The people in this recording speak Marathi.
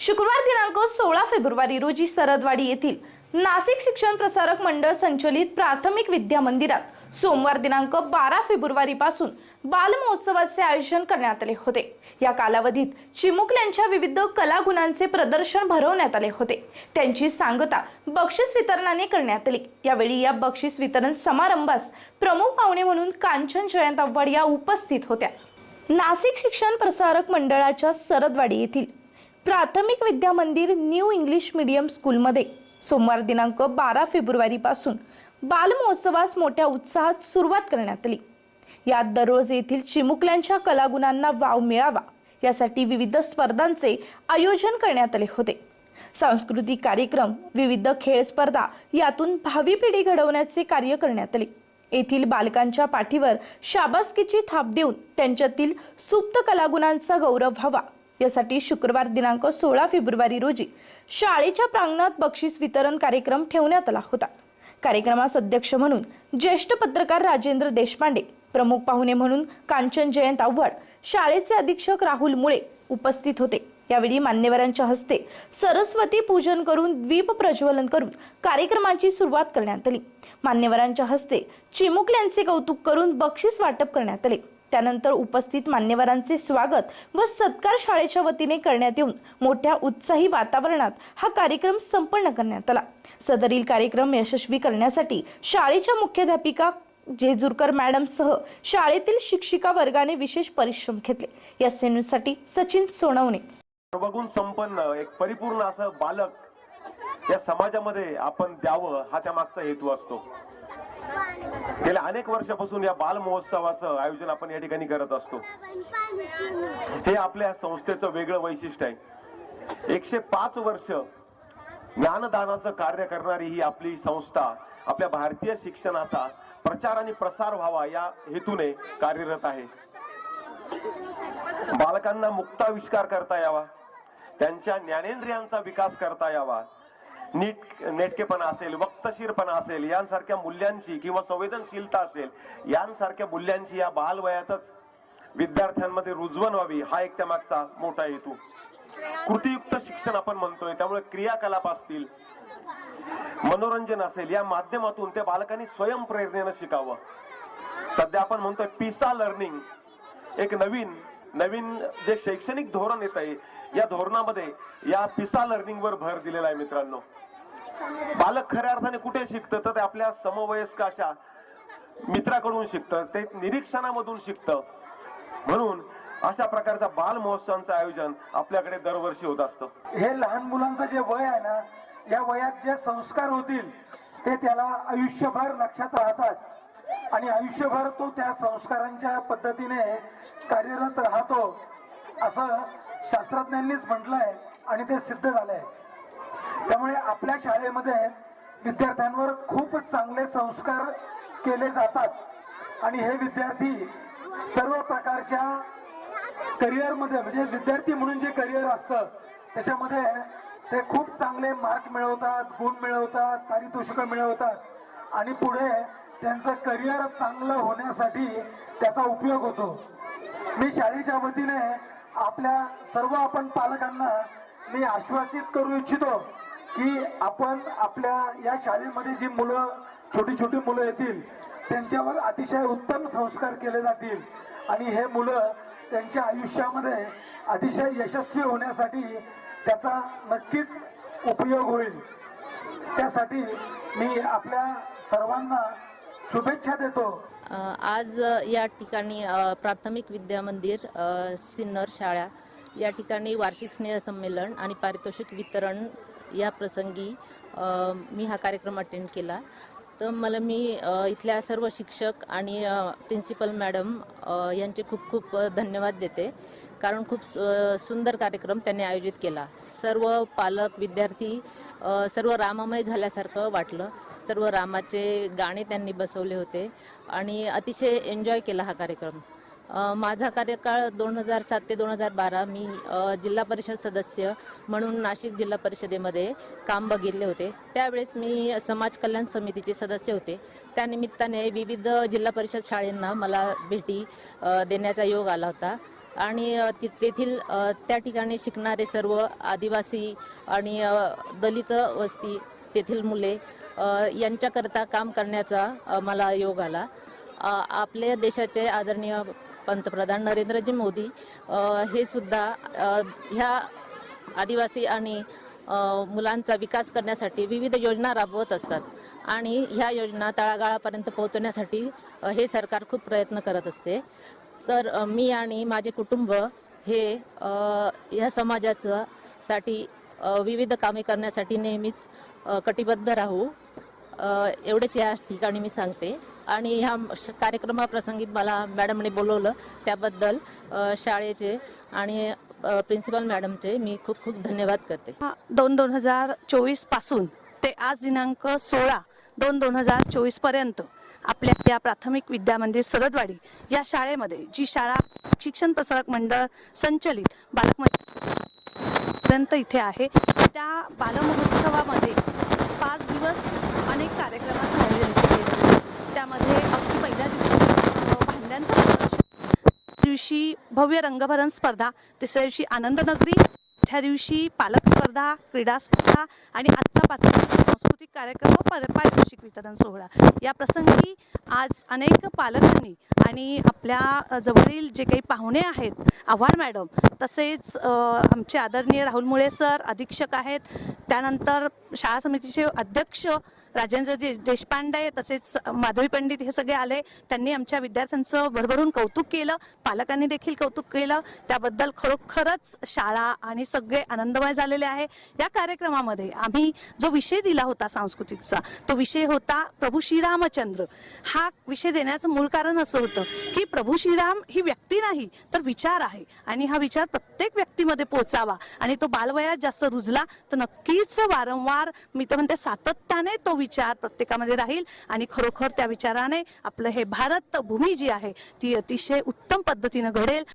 शुक्रवार दिनांक सोळा फेब्रुवारी रोजी सरदवाडी येथील नाशिक शिक्षण प्रसारक मंडळ संचलित प्राथमिक विद्या मंदिरात सोमवार दिनांक बारा फेब्रुवारी पासून आयोजन करण्यात आले होते. या कालावधीत चिमुकल्यांच्या विविध कलागुणांचे प्रदर्शन भरवण्यात आले होते. त्यांची सांगता बक्षीस वितरणाने करण्यात आली. यावेळी या बक्षीस वितरण समारंभास प्रमुख पाहुणे म्हणून कांचन जयंत आव्हाड या उपस्थित होत्या. नाशिक शिक्षण प्रसारक मंडळाच्या सरदवाडी येथील प्राथमिक विद्या मंदिर न्यू इंग्लिश मीडियम स्कूलमध्ये सोमवार दिनांक बारा फेब्रुवारीपासून बालमहोत्सवास मोठ्या उत्साहात सुरुवात करण्यात आली. यात दररोज येथील चिमुकल्यांच्या कलागुणांना वाव मिळावा यासाठी विविध स्पर्धांचे आयोजन करण्यात आले होते. सांस्कृतिक कार्यक्रम विविध खेळ स्पर्धा यातून भावी पिढी घडवण्याचे कार्य करण्यात आले. येथील बालकांच्या पाठीवर शाबासकीची थाप देऊन त्यांच्यातील सुप्त कलागुणांचा गौरव व्हावा. यासाठी शुक्रवार दिनांक सोळा फेब्रुवारी रोजी शाळेच्या प्रांगणात बक्षीस वितरण कार्यक्रम ठेवण्यात आला होता. कार्यक्रमास अध्यक्ष म्हणून ज्येष्ठ पत्रकार राजेंद्र देशपांडे प्रमुख पाहुणे म्हणून कांचन जयंत आव्हाड शाळेचे अधीक्षक राहुल मुळे उपस्थित होते. यावेळी मान्यवरांच्या हस्ते सरस्वती पूजन करून दीप प्रज्वलन करून कार्यक्रमाची सुरुवात करण्यात आली. मान्यवरांच्या हस्ते चिमुकल्यांचे कौतुक करून बक्षीस वाटप करण्यात आले. त्यानंतर उपस्थित मान्यवरांचे स्वागत व सत्कार शाळेच्या वतीने करण्यात येऊन मोठ्या उत्साही वातावरणात हा कार्यक्रम संपन्न करण्यात आला. सदरील कार्यक्रम यशस्वी करण्यासाठी शाळेच्या मुख्याध्यापिका जेजुरकर मॅडमसह शाळेतील शिक्षिका वर्गाने विशेष परिश्रम घेतले. या सेनेसाठी सचिन सोनवणे. सर्वगुण संपन्न एक परिपूर्ण असं बालक या समाजामध्ये आपण द्यावं हा त्या मागचा हेतू असतो. गेल्या अनेक वर्षापासून या बाल महोत्सवाचं आयोजन आपण या ठिकाणी करत असतो. हे आपल्या संस्थेचं वेगळं वैशिष्ट्य आहे. एकशे पाच वर्ष ज्ञानदानाचं कार्य करणारी ही आपली संस्था आपल्या भारतीय शिक्षणाचा प्रचार आणि प्रसार व्हावा या हेतूने कार्यरत आहे. बालकांना मुक्ताविष्कार करता यावा. त्यांच्या ज्ञानेंद्रियांचा विकास करता यावा. नीट नेटकेपणा असेल वक्तशीरपणा असेल यांसारख्या मूल्यांची किंवा संवेदनशीलता असेल यांसारख्या मूल्यांची या बालवयातच विद्यार्थ्यांमध्ये रुजवण व्हावी हा एक त्या मागचा मोठा हेतू. कृतीयुक्त शिक्षण आपण म्हणतोय त्यामुळे क्रियाकलाप असतील मनोरंजन असेल या माध्यमातून त्या बालकांनी स्वयंप्रेरणेनं शिकावं. सध्या आपण म्हणतोय पिसा लर्निंग एक नवीन नवीन जे शैक्षणिक धोरण येत आहे या धोरणामध्ये या पिसा लर्निंगवर भर दिलेला आहे मित्रांनो. बालक खऱ्या अर्थाने कुठे शिकतं? तर ते आपल्या समवयस्क अशा मित्राकडून शिकतं. ते निरीक्षणामधून शिकतं. म्हणून अशा प्रकारचा बाल महोत्सवांचं आयोजन आपल्याकडे दरवर्षी होत असतं. हे लहान मुलांचं जे वय आहे ना या वयात जे संस्कार होतील ते त्याला आयुष्यभर लक्षात राहतात. आणि आयुष्यभर तो त्या संस्कारांच्या पद्धतीने कार्यरत राहतो असं शास्त्रज्ञांनीच म्हटलंय आणि ते सिद्ध झालंय. त्यामुळे आपल्या शाळेमध्ये विद्यार्थ्यांवर खूप चांगले संस्कार केले जातात. आणि हे विद्यार्थी सर्व प्रकारच्या करिअरमध्ये म्हणजे विद्यार्थी म्हणून जे करिअर असतं त्याच्यामध्ये ते खूप चांगले मार्क मिळवतात गुण मिळवतात पारितोषिकं मिळवतात. आणि पुढे त्यांचं करिअर चांगलं होण्यासाठी त्याचा उपयोग होतो. मी शाळेच्या वतीने आपल्या सर्व आपण पालकांना मी आश्वासित करू इच्छितो की आपण आपल्या या शाळेमध्ये जी मुलं छोटी छोटी मुलं येतील त्यांच्यावर अतिशय उत्तम संस्कार केले जातील. आणि हे मुलं त्यांच्या आयुष्यामध्ये अतिशय यशस्वी होण्यासाठी त्याचा नक्कीच उपयोग होईल. त्यासाठी मी आपल्या सर्वांना शुभेच्छा देतो. आज या ठिकाणी प्राथमिक विद्या मंदिर सिन्नर शाळा या ठिकाणी वार्षिक स्नेहसंमेलन आणि पारितोषिक वितरण या प्रसंगी मी हा कार्यक्रम अटेंड केला. तर मला मी इथल्या सर्व शिक्षक आणि प्रिन्सिपल मॅडम यांचे खूप खूप धन्यवाद देते. कारण खूप सुंदर कार्यक्रम त्यांनी आयोजित केला. सर्व पालक विद्यार्थी सर्व राममय झाल्यासारखं वाटलं. सर्व रामाचे गाणे त्यांनी बसवले होते. आणि अतिशय एन्जॉय केला हा कार्यक्रम. माझा कार्यकाळ दोन हजार सात ते दोन हजार बारा मी जिल्हा परिषद सदस्य म्हणून नाशिक जिल्हा परिषदेमध्ये काम बघितले होते. त्यावेळेस मी समाज कल्याण समितीचे सदस्य होते. त्यानिमित्ताने विविध जिल्हा परिषद शाळेंना मला भेटी देण्याचा योग आला होता. आणि ति- तेथील त्या ठिकाणी शिकणारे सर्व आदिवासी आणि दलित वस्ती तेथील मुले यांच्याकरता काम करण्याचा मला योग आला. आपल्या देशाचे आदरणीय पंतप्रधान नरेंद्रजी मोदी हे सुद्धा ह्या आदिवासी आणि मुलांचा विकास करण्यासाठी विविध योजना राबवत असतात आणि ह्या योजना तळागाळापर्यंत पोहोचवण्यासाठी हे सरकार खूप प्रयत्न करत असते. तर मी आणि माझे कुटुंब हे ह्या समाजाचं साठी विविध कामे करण्यासाठी नेहमीच कटिबद्ध राहू एवढेच या ठिकाणी मी सांगते. आणि ह्या श- कार्यक्रमाप्रसंगी मला मॅडमने बोलवलं त्याबद्दल शाळेचे आणि प्रिन्सिपल मॅडमचे मी खूप खूप धन्यवाद करते. दोन दोन हजार चोवीसपासून ते आज दिनांक सोळा दोन दोन हजार चोवीसपर्यंत आपल्या या प्राथमिक विद्या मंदिर सरदवाडी या शाळेमध्ये जी शाळा शिक्षण प्रसारक मंडळ संचलित बालक पर्यंत इथे आहे. त्या बालमहोत्सवामध्ये पाच दिवस अनेक कार्यक्रमांचं आयोजन केलेलं आहे त्यामध्ये अगदी पहिल्या दिवशी अ, भांड्यांचं प्रदर्शन दिवशी भव्य रंगभरण स्पर्धा तिसऱ्या दिवशी आनंदनगरी त्या दिवशी पालक स्पर्धा क्रीडा स्पर्धा आणि आजचा पाचवा सांस्कृतिक कार्यक्रम व पर- पारितोषिक वितरण सोहळा. या प्रसंगी आज अनेक पालकांनी आणि आपल्या जवळील जे काही पाहुणे आहेत आव्हाड मॅडम तसेच आमचे आदरणीय राहुल मुळे सर अधीक्षक आहेत. त्यानंतर शाळा समितीचे अध्यक्ष राजेंद्र जे देशपांडे तसेच माधवी पंडित हे सगळे आले. त्यांनी आमच्या विद्यार्थ्यांचं भरभरून कौतुक केलं. पालकांनी देखील कौतुक केलं. त्याबद्दल खरोखरच शाळा आणि सगळे आनंदमय झालेले आहे. या कार्यक्रमामध्ये आम्ही जो विषय दिला होता सांस्कृतिकचा तो विषय होता प्रभू श्रीरामचंद्र. हा विषय देण्याचं मूळ कारण असं होतं की प्रभू श्रीराम ही व्यक्ती नाही तर विचार आहे. आणि हा विचार प्रत्येक व्यक्तीमध्ये पोचावा आणि तो बालवयात जास्त रुजला तर नक्कीच वारंवार मी तर म्हणते सातत्याने तो विचार प्रत्येकामध्ये राहील आणि खरोखर त्या विचाराने आपलं हे भारत भूमी जी आहे ती अतिशय उत्तम पद्धतीनं घडेल.